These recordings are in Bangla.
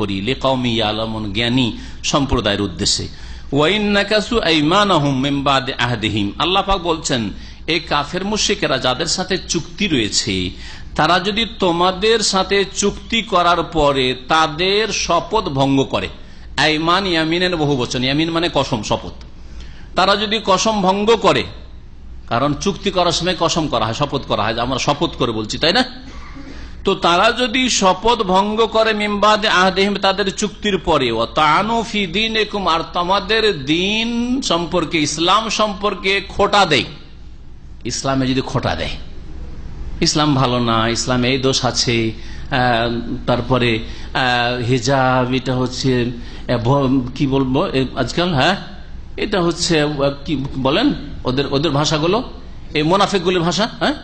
করি লে কৌমি আলমন জ্ঞানী সম্প্রদায়ের উদ্দেশ্যে। বলছেন কাফের মুশিকেরা যাদের সাথে চুক্তি রয়েছে, তারা যদি তোমাদের সাথে চুক্তি করার পরে তাদের শপথ ভঙ্গ করে। আইমান ইয়ামিনের বহু বচন, ইয়ামিন মানে কসম, শপথ। তারা যদি কসম ভঙ্গ করে, কারণ চুক্তি করার সময় কসম করা হয়, শপথ করা হয়, আমরা শপথ করে বলছি, তাই না? তো তারা যদি শপথ ভঙ্গ করে মিমবাদ আহদেহিম তাদের চুক্তির পরে ও আর তোমাদের দিন সম্পর্কে, ইসলাম সম্পর্কে খোটা দেয় ইসলামে যদি খোটা দেয়। ইসলাম ভালো না, ইসলামে এই দোষ আছে। তারপরে হিজাব, এটা হচ্ছে কি বলব আজকাল হ্যাঁ? এটা হচ্ছে কি বলেন, ওদের ওদের ভাষাগুলো? এই মোনাফিকগুলির ভাষা হ্যাঁ?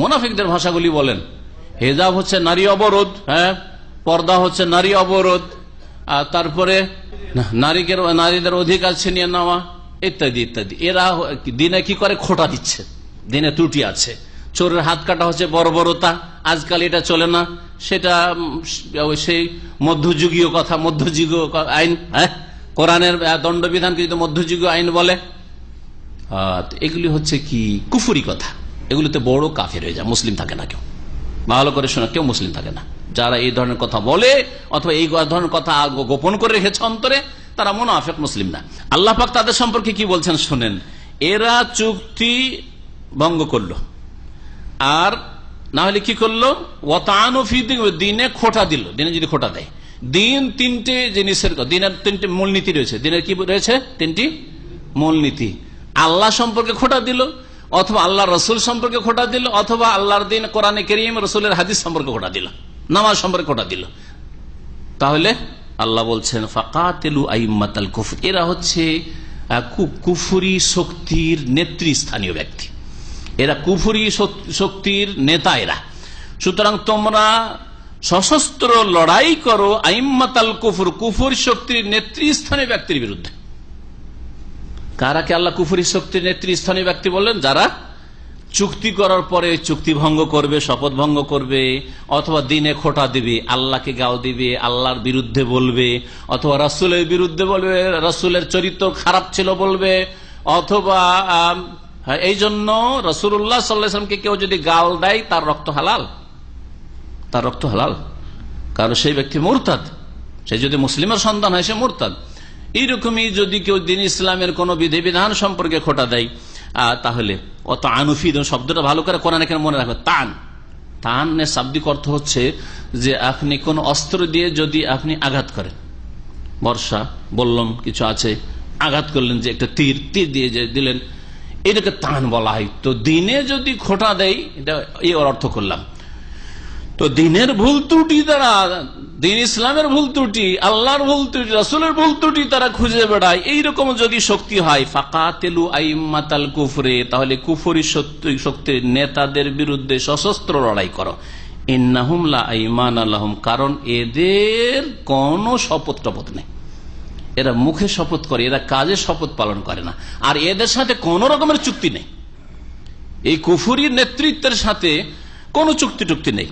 মোনাফিকদের ভাষাগুলি বলেন। হেজাব হচ্ছে নারী অবরোধ হ্যাঁ? পর্দা হচ্ছে নারী অবরোধ। আর তারপরে নারীকে নারীদের অধিকার ছিনিয়ে নেওয়া, ইত্যাদি ইত্যাদি। এরা দিনে কি করে? খোটা দিচ্ছে। দিনে ত্রুটি আছে। চোরের হাত কাটা হচ্ছে বর্বরতা। আজকাল এটা চলে না। সেটা সেই মধ্যযুগীয় কথা, মধ্যযুগীয় আইন হ্যাঁ? কোরআনের দণ্ডবিধানকে যদি মধ্যযুগীয় আইন বলে এগুলি হচ্ছে কি? কুফুরি কথা। এগুলিতে বড় কাফের হয়ে যায়, মুসলিম থাকে না কেউ। ভালো করে শোনা, কেউ মুসলিম থাকে না। যারা এই ধরনের কথা বলে অথবা এই ধরনের কথা গোপন করে রেখেছে অন্তরে, তারা মোনাফেক মুসলিম না। আল্লাহ পাক তাদের সম্পর্কে কি বলছেন শোনেন, এরা চুক্তি ভঙ্গ করল। আর না হলে কি করল? দিনে খোটা দিল। দিনে যদি খোটা দেয়। দিন তিনটে জিনিসের দিনের তিনটে মূলনীতি রয়েছে। দিনের কি রয়েছে? তিনটি মূলনীতি। আল্লাহ সম্পর্কে খোটা দিল অথবা আল্লাহ রসুল সম্পর্কে খোটা দিল, অথবা আল্লাহর দিন কোরআনে করিম, রসুলের হাদিস সম্পর্কে খোটা দিল, নামাজ সম্পর্কে খোটা দিল। তাহলে আল্লাহ বলছেন, ফাকাতেলু আইমাতাল কুফুর। এরা হচ্ছে কুফুরি শক্তির নেতৃস্থানীয় ব্যক্তি। এরা কুফুরি শক্তির নেতা এরা। সুতরাং তোমরা সশস্ত্র লড়াই করো আইম্মাতাল কুফুর। কুফুর শক্তির নেতৃস্থানীয় ব্যক্তির বিরুদ্ধে। কারাকে আল্লাহ কুফুরি শক্তির নেতৃস্থানীয় ব্যক্তি বললেন? যারা চুক্তি করার পরে চুক্তি ভঙ্গ করবে, শপথ ভঙ্গ করবে, অথবা দিনে খোটা দিবে, আল্লাহকে গাও দিবে, আল্লাহর বিরুদ্ধে বলবে, অথবা রাসুলের বিরুদ্ধে বলবে, রাসুলের চরিত্র খারাপ ছিল বলবে, অথবা এই জন্য রসুল্লাহ সাল্লাহামকে কেউ যদি গাল দেয়, তার রক্ত হালাল। তার রক্ত হালাল। কারণ সেই ব্যক্তি মোরতাদ। সে যদি মুসলিমের সন্তান হয়, সে মোরতাদ। এইরকমই যদি কেউ দিন ইসলামের কোন বিধিবিধান সম্পর্কে খোটা দেয় তাহলে অত আনুফি শব্দটা ভালো করে কোরআন এখানে মনে রাখবে? তান। তান শাব্দিক অর্থ হচ্ছে যে আপনি কোন অস্ত্র দিয়ে যদি আপনি আঘাত করেন, বর্ষা, বললাম কিছু আছে, আঘাত করলেন যে একটা তীর তীর দিয়ে যে দিলেন, এটাকে তান বলা হয়। তো দিনে যদি খোটা দেয়, এটা এই অর্থ করলাম। তো দিনের ভুল ত্রুটি তারা, দিন ইসলামের ভুল ত্রুটি, আল্লাহর ভুল ত্রুটি, রসুলের ভুল ত্রুটি তারা খুঁজে বেড়ায়। এইরকম যদি শক্তি হয় ফাঁকা তেলু আইমাতাল কুফরে, তাহলে কুফরি শক্তির নেতাদের বিরুদ্ধে সশস্ত্র লড়াই করো। আইমান কারণ এদের কোন শপথ টপথ নেই। এরা মুখে শপথ করে, এরা কাজে শপথ পালন করে না। আর এদের সাথে কোন রকমের চুক্তি নেই। এই কুফুরির নেতৃত্বের সাথে কোন চুক্তি টুক্তি নেই।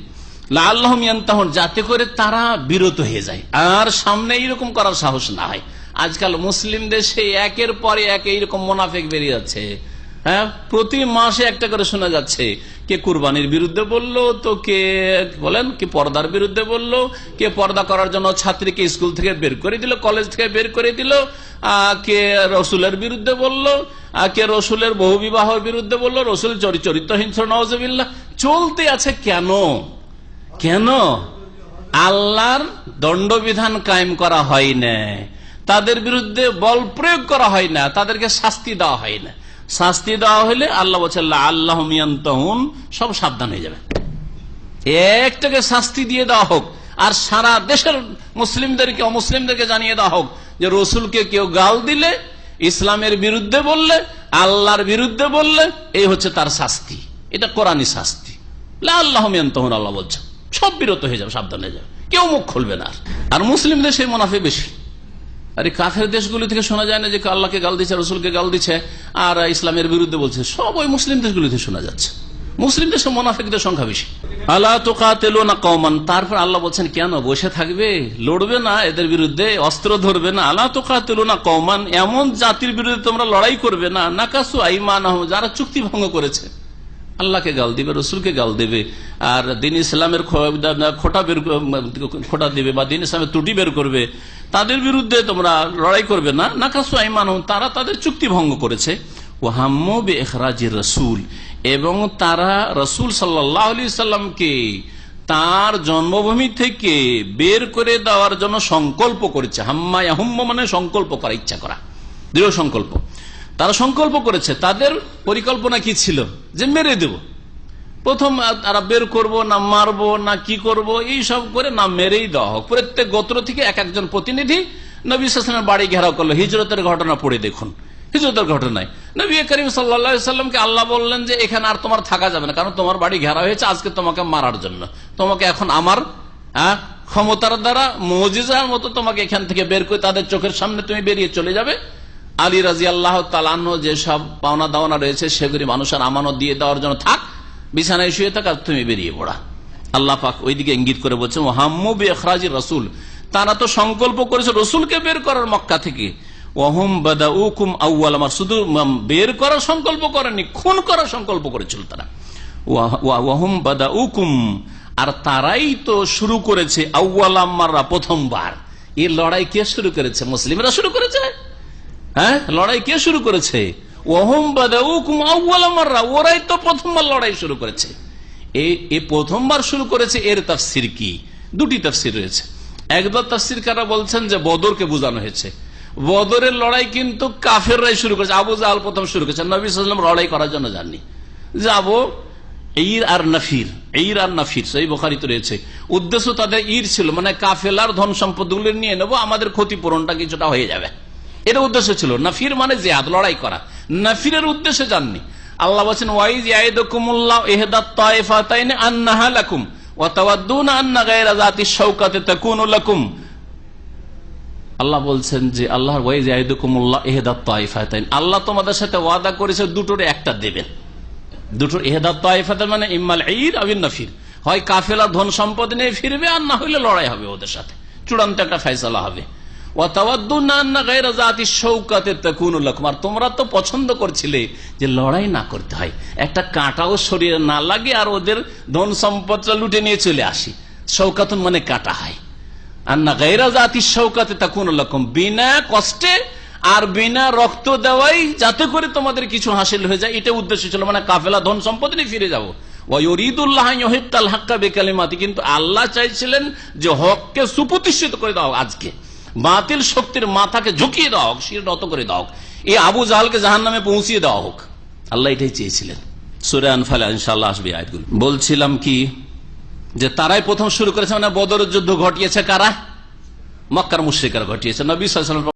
আল্লাহমিয়ান যাতে করে তারা বিরত হয়ে যায়। আর সামনে এইরকম করার সাহস না হয় আজকাল মুসলিম দেশে একের পরে এক এইরকম মোনাফেক বেরিয়ে যাচ্ছে। হ্যাঁ প্রতি মাসে একটা করে শোনা যাচ্ছে, কে কুরবানির বিরুদ্ধে বলল, তো কে বলেন, কে পর্দার বিরুদ্ধে বলল, কে পর্দা করার জন্য ছাত্রীকে স্কুল থেকে বের করে দিল, কলেজ থেকে বের করে দিল কে রসুলের বিরুদ্ধে বলল কে রসুলের বহু বিবাহের বিরুদ্ধে বলল, রসুল চরিত্র চরিত্রহীন নওয়াজবিল্লা চলতে আছে কেন? কেন? আল্লাহর দণ্ডবিধান কায়েম করা হয় না। তাদের বিরুদ্ধে বল প্রয়োগ করা হয় না, তাদেরকে শাস্তি দেওয়া হয় না। শাস্তি দেওয়া হলে আল্লাহ বলছে আল্লাহ মিয়ান্তহুন সব সাবধান হয়ে যাবে। একটাকে শাস্তি দিয়ে দেওয়া হোক, আর সারা দেশের মুসলিমদেরকে, অমুসলিমদেরকে জানিয়ে দেওয়া হোক যে রসুলকে কেউ গাল দিলে, ইসলামের বিরুদ্ধে বললে, আল্লাহর বিরুদ্ধে বললে, এই হচ্ছে তার শাস্তি। এটা কোরআনই শাস্তি। আল্লাহ মিয়ান্তহুন আল্লাহ বলছে সব বিরত হয়ে যাবে, সাবধান যাবে। কেউ মুখ খুলবে না আর। মুসলিম দেশে মুনাফে বেশি। আর কাফের দেশগুলি থেকে শোনা যায় না যে আল্লাহকে গাল দিচ্ছে রসুলকে গাল দিচ্ছে আর ইসলামের বিরুদ্ধে বলছে। সব ওই মুসলিম দেশগুলিতে শোনা যাচ্ছে। মুসলিম দেশে মোনাফিকদের সংখ্যা বেশি। আল্লাহ তো কাতেলো না কমান তারপর আল্লাহ বলছেন, কেন বসে থাকবে? লড়বে না এদের বিরুদ্ধে, অস্ত্র ধরবে না। আল্লাহ তো কাতেলো না কমান এমন জাতির বিরুদ্ধে তোমরা লড়াই করবে না। নাকাসু আইমান যারা চুক্তি ভঙ্গ করেছে। আল্লাহকে গাল দিবে, রসুলকে গাল দেবে, আর দিন ইসলামের খোটা বের খোটা দেবে বা দিন ইসলামের ত্রুটি বের করবে, তাদের বিরুদ্ধে তোমরা লড়াই করবে না। নাকাসু আইমান তারা তাদের চুক্তি ভঙ্গ করেছে। ও হাম্মবে এখরাজি রসুল, এবং তারা রসুল সাল্লাহ সাল্লামকে তার জন্মভূমি থেকে বের করে দেওয়ার জন্য সংকল্প করেছে। হাম্মা হুম্ম মানে সংকল্প করা, ইচ্ছা করা। দৃঢ় সংকল্প। তারা সংকল্প করেছে, তাদের পরিকল্পনা কি ছিল? যে মেরে দেব। প্রথম তারা বের করব, না মারবো, না কি করব, এই সব করে না মেরেই দেওয়া হোক। প্রত্যেক গোত্র থেকে এক একজন প্রতিনিধি নবী সাসনের বাড়ি ঘেরাও করল। হিজরতের ঘটনা পড়ে দেখুন। হিজরতের ঘটনায় নবী করিম সাল্লামকে আল্লাহ বললেন যে এখানে আর তোমার থাকা যাবে না, কারণ তোমার বাড়ি ঘেরা হয়েছে, আজকে তোমাকে মারার জন্য। তোমাকে এখন আমার ক্ষমতার দ্বারা মজিজার মতো তোমাকে এখান থেকে বের করে তাদের চোখের সামনে তুমি বেরিয়ে চলে যাবে। আলী রাজি আল্লাহ তালান্ন যেসব পাওনা দাওনা রয়েছে, সেগুলি মানুষের আমানত দিয়ে দেওয়ার জন্য থাক, বিছানায় শুয়ে থাক আর তুমি বেরিয়ে পড়া। আল্লাহ পাক ওইদিকে ইঙ্গিত করে বলছে মোহাম্মবী এখরাজি রসুল। তারা তো সংকল্প করেছে রসুলকে বের করার মক্কা থেকে। ওহম বাদা উকুম আউ্ল আমার শুধু বের করার সংকল্প করেনি খুন করার সংকল্প করেছিল তারা। ওহম বাদা উকুম আর তারাই তো শুরু করেছে আউ্ল আম্মাররা প্রথমবার। এই লড়াই কে শুরু করেছে? মুসলিমরা শুরু করেছে হ্যাঁ? লড়াই কে শুরু করেছে? ওরাই তো প্রথমবার লড়াই শুরু করেছে। এই প্রথমবার শুরু করেছে এর তাফসির কি? দুটি তাফসির রয়েছে। একবার তাফসির কারা বলছেন যে বদরকে বোঝানো হয়েছে। বদরের লড়াই কিন্তু কাফেররাই শুরু করেছে। আবু জাহাল প্রথম শুরু করেছে। নবী সাল্লাম লড়াই করার জন্য যাননি। যাব ঈর আর নাফির। ঈর আর নাফির সেই বোখারিতে রয়েছে। উদ্দেশ্য তাদের ঈর ছিল মানে কাফেলার ধন সম্পদ নিয়ে নেব, আমাদের ক্ষতিপূরণটা কিছুটা হয়ে যাবে। এটা উদ্দেশ্য ছিল। নাফির মানে জেহাদ, লড়াই করা। নাফিরের উদ্দেশ্যে যাননি। আল্লাহ বলছেন, ওয়াইজ ইয়াইদুকুমুল্লাহ ইহদাত তাইফাতাইন আন্নাহা লাকুম, ওয়া গায়রা যাতি তাকুনু লাকুম। আল্লাহ বলছেন যে, আল্লাহর ওয়াইজ ইহদাত আল্লাহ তোমাদের সাথে ওয়াদা করেছে, দুটোর একটা দেবেন। দুটোর ইহদাত তাইফাতাইন মানে ইম্মাল ঈদ আবিন নাফির। হয় কাফেলা ধন সম্পদ নিয়ে ফিরবে, আর না হইলে লড়াই হবে ওদের সাথে। চূড়ান্ত একটা ফয়সালা হবে। তোমরা তো পছন্দ করছিলে যে লড়াই না করতে হয়। একটা কাঁটাও শরীরে না লাগে আর ওদের ধন সম্পদটা লুটে নিয়ে চলে আসি। শৌকাতুন মানে কাটা হয়। আর না গাইরা জাতি শৌকাতে তখন রকম বিনা কষ্টে আর বিনা রক্ত দেওয়াই যাতে করে তোমাদের কিছু হাসিল হয়ে যায়। এটা উদ্দেশ্য ছিল মানে কাফেলা ধন সম্পদ নিয়ে ফিরে যাব। কিন্তু আল্লাহ চাইছিলেন যে হককে সুপ্রতিষ্ঠিত করে দাও আজকে। বাতিল শক্তির মাথাকে ঝুঁকিয়ে দেওয়া হোক, শির নত করে দেওয়া হোক, এই আবু জাহালকে জাহান নামে পৌঁছিয়ে দেওয়া হোক, আল্লাহ এটাই চেয়েছিলেন। সুরে আনফালে ইনশাল্লাহ আসবে আয়াতগুলো। বলছিলাম কি, যে তারাই প্রথম শুরু করেছে মানে বদরের যুদ্ধ ঘটিয়েছে কারা? মক্কার মুশ্রিকার ঘটিয়েছে। নবী